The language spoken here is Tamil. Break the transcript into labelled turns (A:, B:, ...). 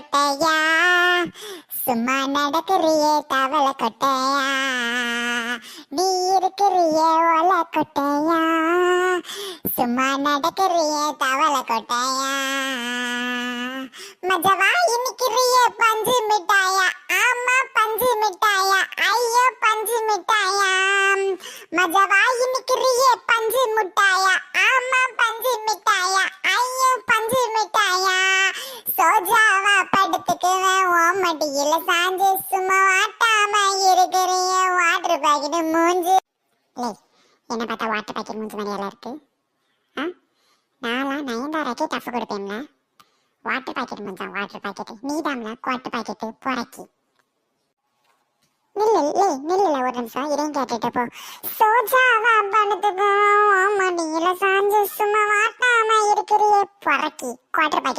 A: கொட்டையா? சும்மா நடக்கிறியே தவள கொட்டையா? நீ இருக்கிறியே ஓல கொட்டையா? சும்மா நடக்கிறியே தவள கொட்டையா? மஜவா இன்னிக்கிறியே பஞ்சு மிட்டாயா? ஆமா பஞ்சு மிட்டாயா. ஐயோ பஞ்சு மிட்டாயா. மஜவா இன்னிக்கிறியே பஞ்சு மிட்டாயா? படுத்துக்குவேன் சாஞ்சு சும்மா வாட்டாம இருக்கிறீங்க வாட்டர் பாக்கெட் மூஞ்சு. லே என்ன பார்த்தா வாட்டர் பாக்கெட் மூஞ்சி மாதிரியெல்லாம் இருக்கு? ஆ? நான்லாம் நயன்தாராக்கே டஃப் கொடுப்பேன்ல. வாட்டர் பாக்கெட் மூஞ்சா வாட்டர் பாக்கெட் நீதாம்ல குவாட்டர் பாக்கெட் புறக்கி நில்லு லே நில்லுல ஒரு நிமிஷம் இதையும் கேட்டுட்டு போ. சோஜாவா படுத்துக்கும் ஓமடியில சாஞ்சு சும்மா வாட்டாம இருக்கிறிய புறக்கி குவாட்டர் பாக்கெட்